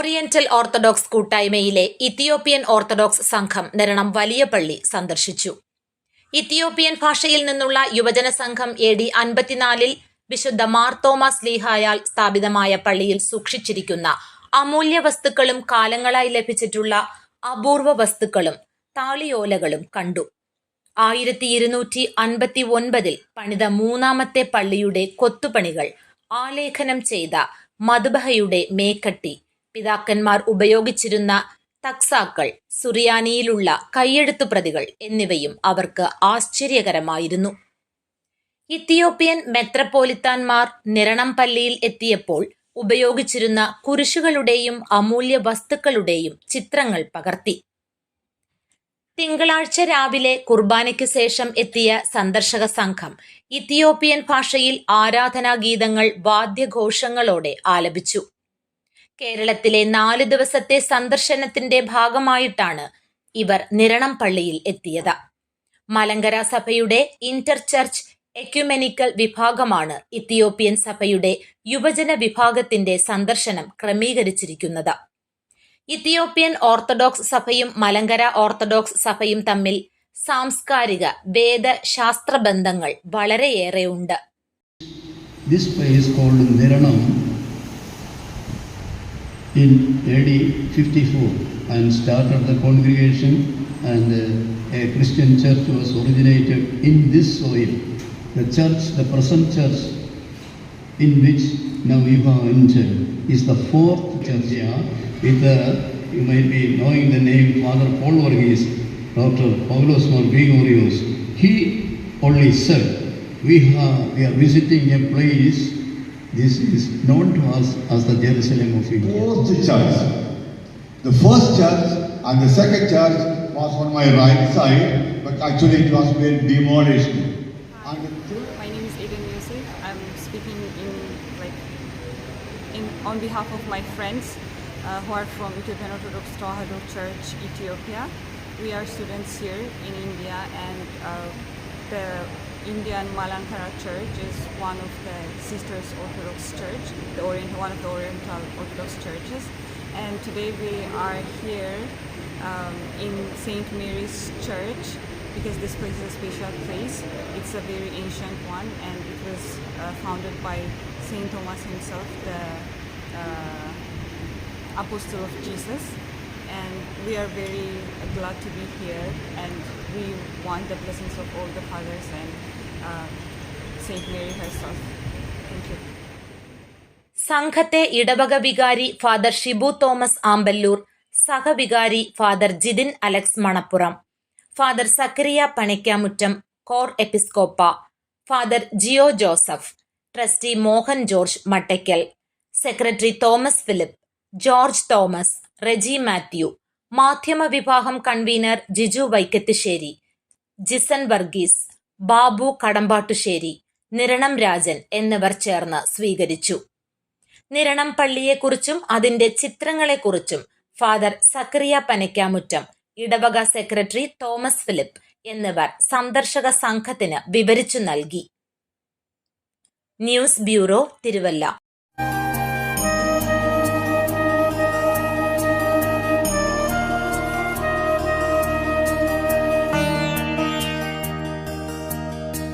Oriental orthodox കൂട്ടായ്മയിലെ Ethiopian orthodox സംഘം നിരണം വലിയ പള്ളി സന്ദർശിച്ചു. ഇത്തിയോപ്യൻ ഭാഷയിൽ നിന്നുള്ള യുവജന സംഘം എ ഡി അൻപത്തിനാലിൽ വിശുദ്ധ മാർത്തോമാസ് ലീഹായാൽ സ്ഥാപിതമായ പള്ളിയിൽ സൂക്ഷിച്ചിരിക്കുന്ന അമൂല്യ വസ്തുക്കളും കാലങ്ങളായി ലഭിച്ചിട്ടുള്ള അപൂർവ വസ്തുക്കളും താളിയോലകളും കണ്ടു. ആയിരത്തി ഇരുന്നൂറ്റി അൻപത്തി ഒൻപതിൽ പണിത മൂന്നാമത്തെ പള്ളിയുടെ കൊത്തുപണികൾ ആലേഖനം ചെയ്ത മധുബഹയുടെ മേക്കട്ടി പിതാക്കന്മാർ ഉപയോഗിച്ചിരുന്ന തക്സാക്കൾ സുറിയാനിയിലുള്ള കയ്യെഴുത്തു പ്രതികൾ എന്നിവയും അവർക്ക് ആശ്ചര്യകരമായിരുന്നു. ഇത്തിയോപ്യൻ മെത്രപ്പോലിത്താൻമാർ നിരണം പള്ളിയിൽ എത്തിയപ്പോൾ ഉപയോഗിച്ചിരുന്ന കുരിശുകളുടെയും അമൂല്യ വസ്തുക്കളുടെയും ചിത്രങ്ങൾ പകർത്തി. തിങ്കളാഴ്ച രാവിലെ കുർബാനയ്ക്ക് ശേഷം എത്തിയ സന്ദർശക സംഘം ഇത്തിയോപ്യൻ ഭാഷയിൽ ആരാധനാ ഗീതങ്ങൾ വാദ്യഘോഷങ്ങളോടെ ആലപിച്ചു. കേരളത്തിലെ നാല് ദിവസത്തെ സന്ദർശനത്തിന്റെ ഭാഗമായിട്ടാണ് ഇവർ നിരണം പള്ളിയിൽ എത്തിയത്. മലങ്കര സഭയുടെ ഇന്റർ ചർച്ച് എക്യുമെനിക്കൽ വിഭാഗമാണ് ഇത്തിയോപ്യൻ സഭയുടെ യുവജന വിഭാഗത്തിന്റെ സന്ദർശനം ക്രമീകരിച്ചിരിക്കുന്നത്. ഇത്തിയോപ്യൻ ഓർത്തഡോക്സ് സഭയും മലങ്കര ഓർത്തഡോക്സ് സഭയും തമ്മിൽ സാംസ്കാരിക വേദ ശാസ്ത്ര ബന്ധങ്ങൾ വളരെയേറെ ഉണ്ട് This place called Niranam in AD 54 and started the congregation and uh, a Christian church was originated in this soil. The church, the present church in which now we have entered is the fourth church here with the, you might be knowing the name Father Paul Varghese, Dr. Paulos Mar Gregorios. He only said, we, have, we are visiting a place, this is known to us as the Jerusalem of India. fourth church. The first church and the second church was on my right side, but actually it was been demolished. And My name is Aiden Yusuf. I'm speaking in like in on behalf of my friends uh, who are from Ethiopian Orthodox Tewahedo Church, Ethiopia. We are students here in India, and uh, the Indian Malankara Church is one of the sisters Orthodox Church, the Orient, one of the Oriental Orthodox churches. And today we are here um, in Saint Mary's Church because this place is a special place. It's a very ancient one, and it was uh, founded by Saint Thomas himself, the uh, apostle of Jesus. And we are very glad to be here, and we want the blessings of all the fathers and uh, Saint Mary herself. Thank you. സംഘത്തെ ഇടവക വികാരി father Shibu Thomas Ampallur സഹവികാരി father Jithin Alex Manappuram father Zachariah Panikkamuttam cor episcopa father Jio Joseph trustee Mohan George Mattackal secretary Thomas Philip George Thomas Reji Mathew മാധ്യമ വിഭാഗം convener Jiju Vaikathussery Jisan Varghese Babu കടമ്പാട്ടുശ്ശേരി Niranam Rajan എന്നിവർ ചേർന്ന് സ്വീകരിച്ചു. നിരണം പള്ളിയെക്കുറിച്ചും അതിന്റെ ചിത്രങ്ങളെക്കുറിച്ചും father സക്രിയ പനയ്ക്കാമുറ്റം ഇടവക സെക്രട്ടറി തോമസ് ഫിലിപ്പ് എന്നിവർ സന്ദർശക സംഘത്തിന് വിവരിച്ചു നൽകി. News bureau Thiruvalla.